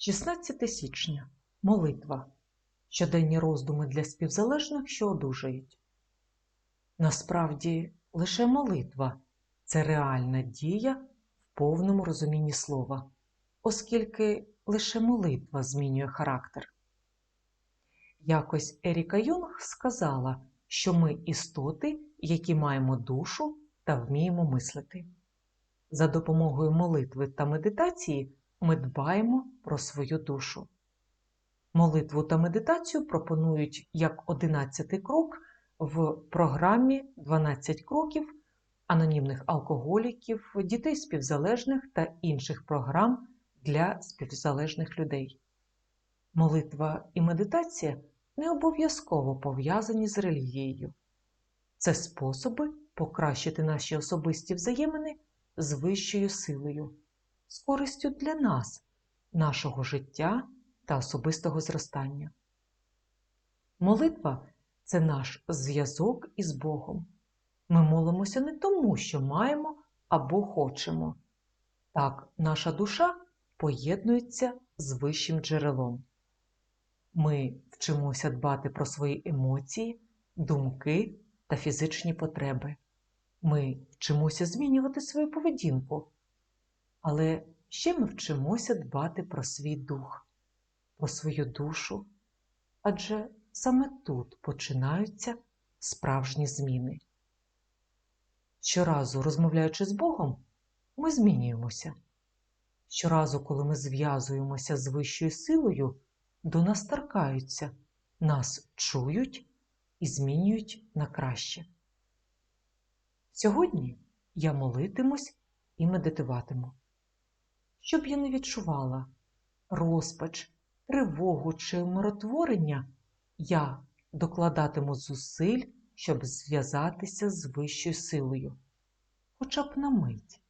16 січня. Молитва. Щоденні роздуми для співзалежних, що одужають. Насправді, лише молитва це реальна дія в повному розумінні слова, оскільки лише молитва змінює характер. Якось Еріка Юнг сказала, що ми істоти, які маємо душу та вміємо мислити. За допомогою молитви та медитації ми дбаємо про свою душу. Молитву та медитацію пропонують як 11 крок в програмі 12 кроків анонімних алкоголіків, дітей співзалежних та інших програм для співзалежних людей. Молитва і медитація не обов'язково пов'язані з релігією. Це способи покращити наші особисті взаємини з вищою силою, з користю для нас, нашого життя та особистого зростання. Молитва це наш зв'язок із Богом. Ми молимося не тому, що маємо або хочемо. Так, наша душа поєднується з вищим джерелом. Ми вчимося дбати про свої емоції, думки та фізичні потреби. Ми вчимося змінювати свою поведінку, але ще ми вчимося дбати про свій дух, про свою душу, адже саме тут починаються справжні зміни. Щоразу, розмовляючи з Богом, ми змінюємося. Щоразу, коли ми зв'язуємося з вищою силою, до нас торкаються, нас чують і змінюють на краще. Сьогодні я молитимусь і медитуватиму, щоб я не відчувала розпач, тривогу чи миротворення, я докладатиму зусиль, щоб зв'язатися з вищою силою, хоча б на мить.